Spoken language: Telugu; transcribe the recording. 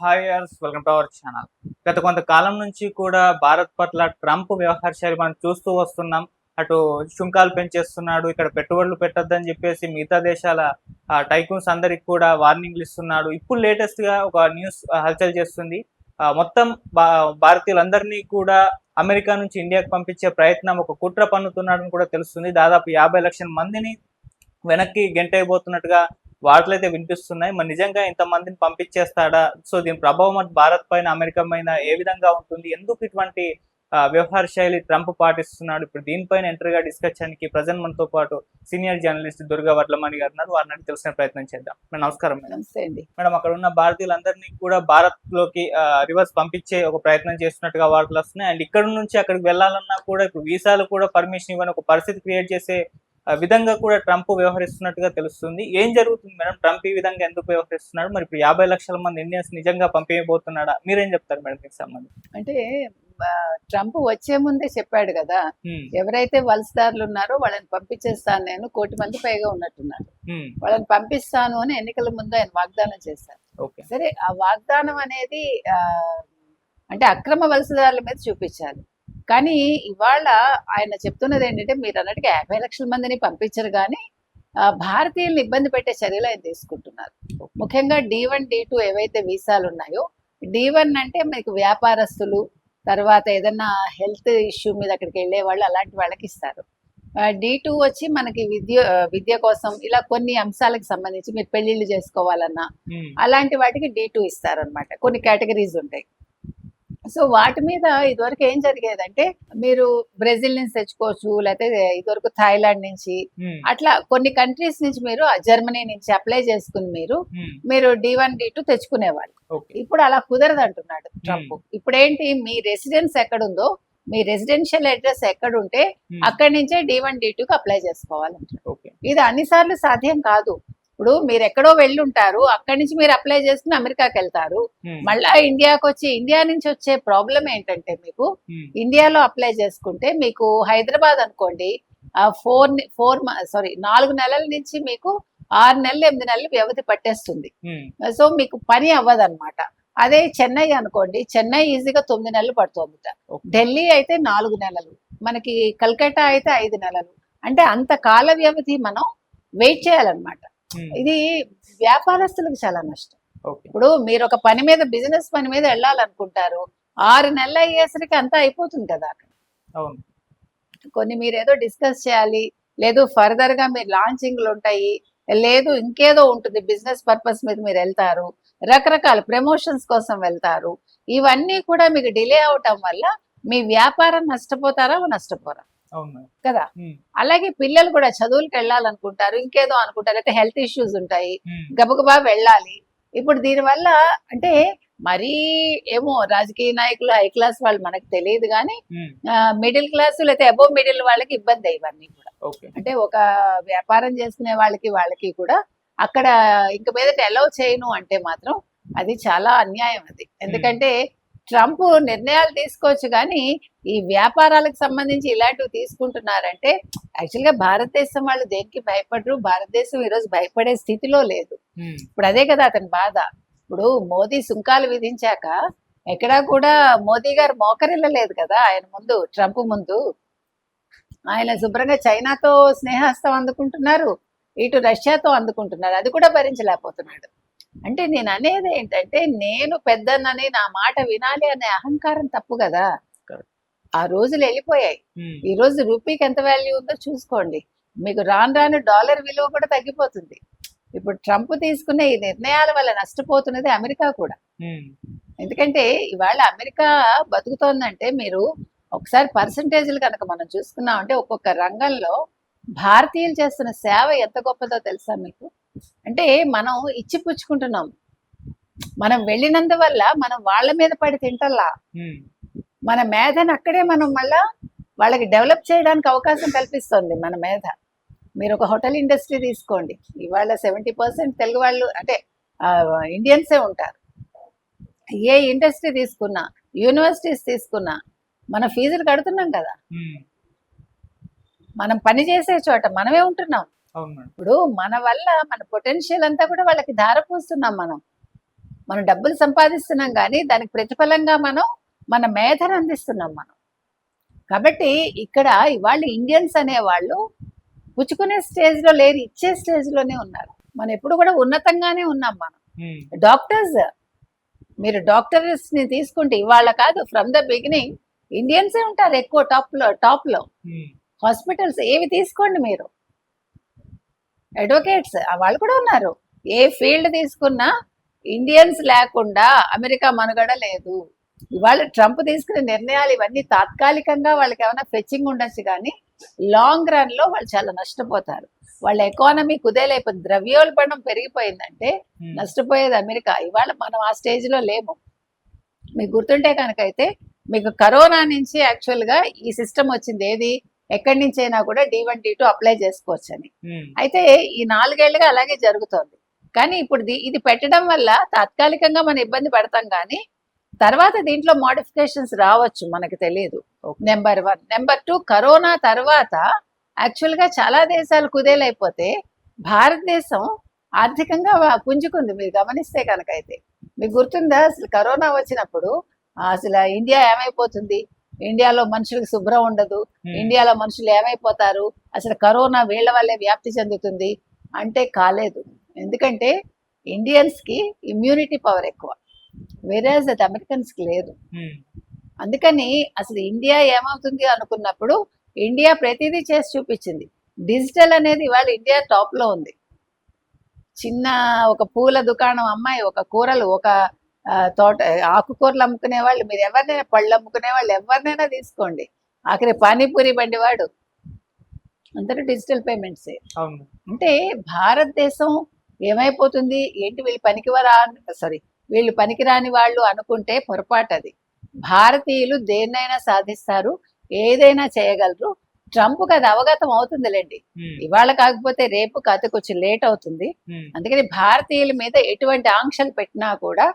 హాయ్ యర్స్ వెల్కమ్ టు అవర్ ఛానల్ గత కొంతకాలం నుంచి కూడా భారత్ పట్ల ట్రంప్ వ్యవహార శైలి మనం చూస్తూ వస్తున్నాం. అటు సుంకాలు పెంచేస్తున్నాడు ఇక్కడ పెట్టుబడులు పెట్టొద్దని చెప్పేసి మిగతా దేశాల టైకూన్స్ అందరికి కూడా వార్నింగ్లు ఇస్తున్నాడు. ఇప్పుడు లేటెస్ట్గా ఒక న్యూస్ హల్చల్ చేస్తుంది. మొత్తం భా- భారతీయులందరినీ కూడా అమెరికా నుంచి ఇండియాకు పంపించే ప్రయత్నం ఒక కుట్ర పన్నుతున్నాడని కూడా తెలుస్తుంది. దాదాపు యాభై లక్షల మందిని వెనక్కి గెంటైపోతున్నట్టుగా వార్తలు అయితే వినిపిస్తున్నాయి. మరి నిజంగా ఇంతమందిని పంపించేస్తాడా? సో దీని ప్రభావం అటు భారత్ పైన అమెరికా పైన ఏ విధంగా ఉంటుంది? ఎందుకు ఇటువంటి వ్యవహార శైలి ట్రంప్ పాటిస్తున్నాడు? ఇప్పుడు దీనిపైన ఎంటర్గా డిస్కస్ చేయడానికి ప్రజెంట్ మనతో పాటు సీనియర్ జర్నలిస్ట్ దుర్గా వర్లమణి గారు ఉన్నారు. వారిని తెలిసిన ప్రయత్నం చేద్దాం. మేడం నమస్కారం మేడం. మేడం అక్కడ ఉన్న భారతీయులందరినీ కూడా భారత్లోకి రివర్స్ పంపించే ఒక ప్రయత్నం చేస్తున్నట్టుగా వార్తలు వస్తున్నాయి. అండ్ ఇక్కడ నుంచి అక్కడికి వెళ్ళాలన్నా కూడా ఇప్పుడు వీసాలు కూడా పర్మిషన్ ఇవ్వని ఒక పరిస్థితి క్రియేట్ చేసే విధంగా కూడా ట్రంప్ వ్యవహరిస్తున్నట్టుగా తెలుస్తుంది. ఏం జరుగుతుంది మేడం? ట్రంప్ ఈ విధంగా ఎందుకు వ్యవహరిస్తున్నాడు? మరి ఇప్పుడు యాభై లక్షల మంది ఇండియన్స్ నిజంగా పంపించబోతున్నాడా? మీరేం చెప్తారు మేడం దీనికి సంబంధించి? అంటే ట్రంప్ వచ్చే ముందే చెప్పాడు కదా ఎవరైతే వలసదారులు ఉన్నారో వాళ్ళని పంపించేస్తాను నేను కోటి మంది పైగా ఉన్నట్టున్నారు. వాళ్ళని పంపిస్తాను అని ఎన్నికల ముందు ఆయన వాగ్దానం చేశారు. ఓకే. సరే ఆ వాగ్దానం అనేది అంటే అక్రమ వలసదారుల మీద చూపించాలి. కానీ ఇవాళ ఆయన చెప్తున్నది ఏంటంటే మీరు అన్నట్టుగా యాభై లక్షల మందిని పంపించరు కానీ ఆ, భారతీయుల్ని ఇబ్బంది పెట్టే చర్యలు ఆయన తీసుకుంటున్నారు. ముఖ్యంగా డి వన్ డి టూ ఏవైతే వీసాలు ఉన్నాయో డి వన్ అంటే మీకు వ్యాపారస్తులు తర్వాత ఏదన్నా హెల్త్ ఇష్యూ మీద అక్కడికి వెళ్ళే వాళ్ళు అలాంటి వాళ్ళకి ఇస్తారు. డి టూ వచ్చి మనకి విద్య విద్య కోసం ఇలా కొన్ని అంశాలకు సంబంధించి మీరు పెళ్ళిళ్ళు చేసుకోవాలన్నా అలాంటి వాటికి డి టూ ఇస్తారనమాట కొన్ని కేటగిరీస్ ఉంటాయి. సో వాటి మీద ఇదివరకు ఏం జరిగేదంటే మీరు బ్రెజిల్ నుంచి తెచ్చుకోవచ్చు లేకపోతే ఇదివరకు థాయిలాండ్ నుంచి అట్లా కొన్ని కంట్రీస్ నుంచి మీరు జర్మనీ నుంచి అప్లై చేసుకుని మీరు మీరు డి వన్ డి టూ తెచ్చుకునేవాళ్ళు. ఇప్పుడు అలా కుదరదు అంటున్నాడు ట్రంప్. ఇప్పుడు ఏంటి మీ రెసిడెన్స్ ఎక్కడుందో మీ రెసిడెన్షియల్ అడ్రస్ ఎక్కడుంటే హ్మ్, అక్కడి నుంచే డి వన్ డి టూకి అప్లై చేసుకోవాలంటున్నాడు. ఓకే. ఇది అన్నిసార్లు సాధ్యం కాదు. ఇప్పుడు మీరు ఎక్కడో వెళ్ళి ఉంటారు అక్కడి నుంచి మీరు అప్లై చేసుకుని అమెరికాకి వెళ్తారు. మళ్ళా ఇండియాకి వచ్చి ఇండియా నుంచి వచ్చే ప్రాబ్లం ఏంటంటే మీకు ఇండియాలో అప్లై చేసుకుంటే మీకు హైదరాబాద్ అనుకోండి ఫోర్ ఫోర్ సారీ నాలుగు నెలల నుంచి మీకు ఆరు నెలలు ఎనిమిది నెలలు వ్యవధి పట్టేస్తుంది. సో మీకు పని అవ్వదు అనమాట అదే చెన్నై అనుకోండి చెన్నై ఈజీగా తొమ్మిది నెలలు పడుతుందిట. ఓకే. ఢిల్లీ అయితే నాలుగు నెలలు మనకి కల్కట్టా అయితే ఐదు నెలలు. అంటే అంత కాల వ్యవధి మనం వెయిట్ చేయాలన్నమాట. ఇది వ్యాపారస్తులకు చాలా నష్టం. ఇప్పుడు మీరు ఒక పని మీద బిజినెస్ పని మీద వెళ్ళాలనుకుంటారు. ఆరు నెలలు అయ్యేసరికి అంతా అయిపోతుంది కదా కొన్ని మీరు ఏదో డిస్కస్ చేయాలి లేదు ఫర్దర్గా మీరు లాంచింగ్లు ఉంటాయి లేదు ఇంకేదో ఉంటుంది బిజినెస్ పర్పస్ మీద మీరు వెళ్తారు రకరకాల ప్రమోషన్స్ కోసం వెళ్తారు. ఇవన్నీ కూడా మీకు డిలే అవటం వల్ల మీ వ్యాపారం నష్టపోతారా నష్టపోరా? కదా? అలాగే పిల్లలు కూడా చదువులకు వెళ్ళాలనుకుంటారు ఇంకేదో అనుకుంటారు. అయితే హెల్త్ ఇష్యూస్ ఉంటాయి గబగబా వెళ్ళాలి. ఇప్పుడు దీనివల్ల అంటే మరీ ఏమో రాజకీయ నాయకులు హై క్లాస్ వాళ్ళు మనకు తెలియదు కానీ మిడిల్ క్లాస్ లేకపోతే అబోవ్ మిడిల్ వాళ్ళకి ఇబ్బంది ఇవన్నీ కూడా. అంటే ఒక వ్యాపారం చేసుకునే వాళ్ళకి వాళ్ళకి కూడా అక్కడ ఇంక మీదట ఎలవ్ చేయను అంటే మాత్రం అది చాలా అన్యాయం అది. ఎందుకంటే ట్రంప్ నిర్ణయాలు తీసుకోవచ్చు కానీ ఈ వ్యాపారాలకు సంబంధించి ఇలాంటివి తీసుకుంటున్నారంటే యాక్చువల్గా భారతదేశం వాళ్ళు దేనికి భయపడరు? భారతదేశం ఈరోజు భయపడే స్థితిలో లేదు. ఇప్పుడు అదే కదా అతని బాధ. ఇప్పుడు మోదీ సుంకాలు విధించాక ఎక్కడా కూడా మోదీ గారు మోకరిల్లలేదు కదా ఆయన ముందు ట్రంప్ ముందు. ఆయన శుభ్రంగా చైనాతో స్నేహస్తం అందుకుంటున్నారు ఇటు రష్యాతో అందుకుంటున్నారు. అది కూడా భరించలేకపోతున్నాడు. అంటే నేను అనేది ఏంటంటే నేను పెద్దనని నా మాట వినాలి అనే అహంకారం తప్పు కదా. ఆ రోజులు వెళ్ళిపోయాయి. ఈ రోజు రూపీకి ఎంత వాల్యూ ఉందో చూసుకోండి. మీకు రాను రాను డాలర్ విలువ కూడా తగ్గిపోతుంది. ఇప్పుడు ట్రంప్ తీసుకునే ఈ నిర్ణయాల వల్ల నష్టపోతున్నది అమెరికా కూడా. ఎందుకంటే ఇవాళ అమెరికా బతుకుతోందంటే మీరు ఒకసారి పర్సంటేజ్లు కనుక మనం చూసుకున్నామంటే ఒక్కొక్క రంగంలో భారతీయులు చేస్తున్న సేవ ఎంత గొప్పదో తెలుసా మీకు? అంటే మనం ఇచ్చి పుచ్చుకుంటున్నాం మనం వెళ్ళినందువల్ల మనం వాళ్ళ మీద పడి తింటల్లా. మన మేధను అక్కడే మనం మళ్ళా వాళ్ళకి డెవలప్ చేయడానికి అవకాశం కల్పిస్తుంది మన మేధ. మీరు ఒక హోటల్ ఇండస్ట్రీ తీసుకోండి. ఇవాళ సెవెంటీ పర్సెంట్ తెలుగు వాళ్ళు అంటే ఇండియన్సే ఉంటారు. ఏ ఇండస్ట్రీ తీసుకున్నా యూనివర్సిటీస్ తీసుకున్నా మన ఫీజులు కడుతున్నాం కదా. మనం పని చేసే చోట మనమే ఉంటున్నాం. ఇప్పుడు మన వల్ల మన పొటెన్షియల్ అంతా కూడా వాళ్ళకి ధారపోస్తున్నాం మనం. మనం డబ్బులు సంపాదిస్తున్నాం కానీ దానికి ప్రతిఫలంగా మనం మన మేధను అందిస్తున్నాం మనం. కాబట్టి ఇక్కడ ఇవాళ ఇండియన్స్ అనేవాళ్ళు పుచ్చుకునే స్టేజ్లో లేరు ఇచ్చే స్టేజ్లోనే ఉన్నారు. మనం ఎప్పుడు కూడా ఉన్నతంగానే ఉన్నాం మనం. డాక్టర్స్ మీరు డాక్టర్స్ని తీసుకుంటే ఇవాళ కాదు ఫ్రమ్ ద బిగినింగ్ ఇండియన్సే ఉంటారు ఎక్కువ టాప్లో టాప్లో హాస్పిటల్స్ ఏవి తీసుకోండి మీరు? అడ్వకేట్స్ వాళ్ళు కూడా ఉన్నారు. ఏ ఫీల్డ్ తీసుకున్నా ఇండియన్స్ లేకుండా అమెరికా మనుగడ లేదు. ఇవాళ ట్రంప్ తీసుకునే నిర్ణయాలు ఇవన్నీ తాత్కాలికంగా వాళ్ళకి ఏమైనా ఫెచ్చింగ్ ఉండొచ్చు కానీ లాంగ్ రన్లో వాళ్ళు చాలా నష్టపోతారు. వాళ్ళ ఎకానమీ కుదేలైపోయింది. ద్రవ్యోల్బణం పెరిగిపోయిందంటే నష్టపోయేది అమెరికా. ఇవాళ మనం ఆ స్టేజ్లో లేము. మీకు గుర్తుంటే కనుకైతే మీకు కరోనా నుంచి యాక్చువల్గా ఈ సిస్టమ్ వచ్చింది. ఏది? ఎక్కడి నుంచి అయినా కూడా D one D two apply చేసుకోవచ్చు అని అయితే ఈ నాలుగేళ్ళుగా అలాగే జరుగుతోంది. కానీ ఇప్పుడు ఇది పెట్టడం వల్ల తాత్కాలికంగా మనం ఇబ్బంది పడతాం కానీ తర్వాత దీంట్లో మోడిఫికేషన్స్ రావచ్చు మనకు తెలియదు. Number one number two corona తర్వాత యాక్చువల్గా చాలా దేశాలు కుదేలైపోతే భారతదేశం ఆర్థికంగా పుంజుకుంది. మీరు గమనిస్తే కనుకైతే మీకు గుర్తుందా? అసలు కరోనా వచ్చినప్పుడు అసలు ఇండియా ఏమైపోతుంది? ఇండియాలో మనుషులకు శుభ్రం ఉండదు. ఇండియాలో మనుషులు ఏమైపోతారు? అసలు కరోనా వీళ్ళ వల్లే వ్యాప్తి చెందుతుంది అంటే కాలేదు. ఎందుకంటే ఇండియన్స్కి ఇమ్యూనిటీ పవర్ ఎక్కువ. వేరే అది అమెరికన్స్కి లేదు అందుకని అసలు ఇండియా ఏమవుతుంది అనుకున్నప్పుడు ఇండియా ప్రతిదీ చేసి చూపించింది. డిజిటల్ అనేది ఇవాళ ఇండియా టాప్లో ఉంది. చిన్న ఒక పూల దుకాణం అమ్మాయి ఒక కూరలు ఒక తోట ఆకుకూరలు అమ్ముకునే వాళ్ళు మీరు ఎవరినైనా పళ్ళు అమ్ముకునే వాళ్ళు ఎవరినైనా తీసుకోండి. ఆఖరి పానీపూరి బండి వాడు. అందరూ డిజిటల్ పేమెంట్సే. అంటే భారతదేశం ఏమైపోతుంది? ఏంటి వీళ్ళు పనికివరా సారీ వీళ్ళు పనికిరాని వాళ్ళు అనుకుంటే పొరపాటు అది భారతీయులు దేన్నైనా సాధిస్తారు ఏదైనా చేయగలరు. ట్రంప్కి అది అవగతం అవుతుందిలేండి. ఇవాళ కాకపోతే రేపు కథ కొంచెం లేట్ అవుతుంది. అందుకని భారతీయుల మీద ఎటువంటి ఆంక్షలు పెట్టినా కూడా